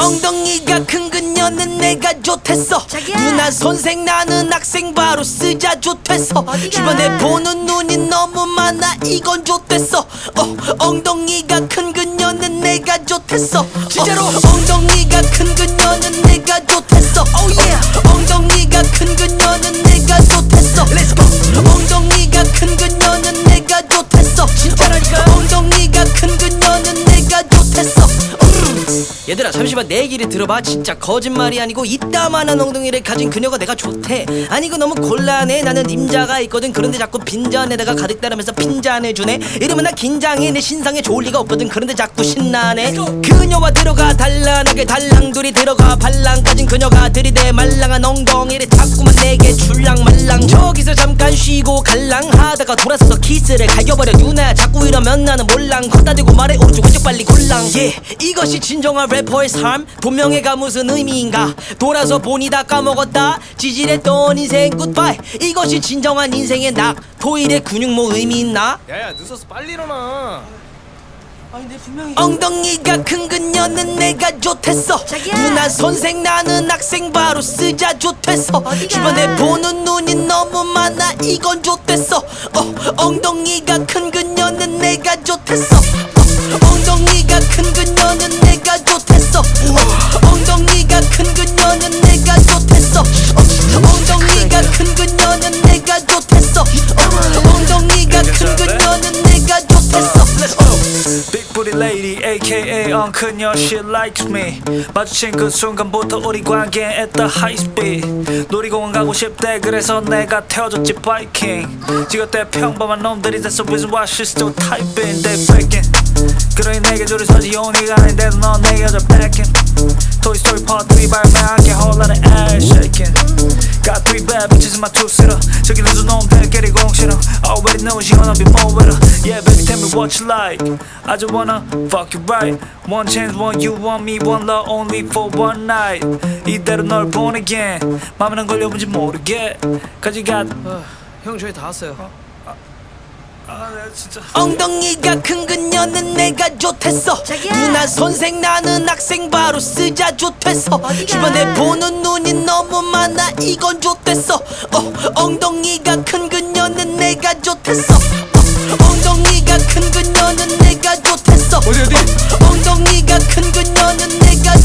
엉덩이가 큰 그녀는 내가 좋댔어 자기야. 누나 선생 나는 학생 바로 쓰자 좋댔어 어디가? 주변에 보는 눈이 너무 많아 이건 좋댔어 어, 엉덩이가 큰 그녀는 내가 좋댔어 진짜로 엉덩이가 큰 그녀는 내가 좋댔어 oh yeah. 얘들아 잠시만 내 얘기를 들어봐. 진짜 거짓말이 아니고 이따만한 엉덩이를 가진 그녀가 내가 좋대. 아니 이거 너무 곤란해. 나는 임자가 있거든. 그런데 자꾸 빈잔에다가 가득 따르면서 핀잔해주네. 이러면 나 긴장해. 내 신상에 좋을 리가 없거든. 그런데 자꾸 신나네. 그녀와 들어가 단란하게 달랑 둘이 들어가. 발랑 까진 그녀가 들이대 말랑한 엉덩이를 자꾸만 내게 줄 저기서 잠깐 쉬고 갈랑 하다가 돌아서서 키스를 갈겨버려. 누나야 자꾸 이러면 나는 몰랑. 걷다 대고 말해 오른쪽 왼쪽 빨리 골랑. 예 이것이 진정한 래퍼의 삶? 본명예가 무슨 의미인가? 돌아서 보니 다 까먹었다. 지질했던 인생 굿바이 이것이 진정한 인생의 낙. 토일의 근육 뭐 의미 있나? 야야 늦었어 빨리 일어나. 엉덩이가 큰 그녀는 내가 좋댔어. 자기야. 누나 선생 나는 학생 바로 쓰자 좋댔어? 주변에 보는 너무 많아? 이건 좋댔어. 어, 엉덩이가 큰 그녀는 내가 좋댔어 어, aka 엉크녀 she likes me 마주친 그 순간부터 우리 관계 at the high speed 놀이공원 가고 싶대 그래서 내가 태워줬지 바이킹 지긋대 평범한 놈들이 that's the reason why she's still typing they faking 그러니 내게 줄을 서지 용이가 아닌데도 넌내 여자 Part 3 발매할게 whole lot of ass three bad bitches in my two-seater 저기 늦은 놈들 깨리 공실어 Already know she wanna be more with her Yeah baby tell me what you like I just wanna fuck you right One chance one you want me one love only for one night 이대로 널 보내게 맘에는 걸려본지 모르게 Cause you got 형 저희 다 왔어요 아 내가 진짜 엉덩이가 큰 그녀는 내가 좋댔어 자기야. 누나 선생 나는 학생 바로 쓰자 좋댔어? 주변에 보는 눈이 너무 많아 이건 좋 좋댔어. 어, 엉덩이가 큰 그녀는 내가 좋댔어. 어, 엉덩이가 큰 그녀는 내가 좋댔어. 어디 어디? 어, 엉덩이가 큰 그녀는 내가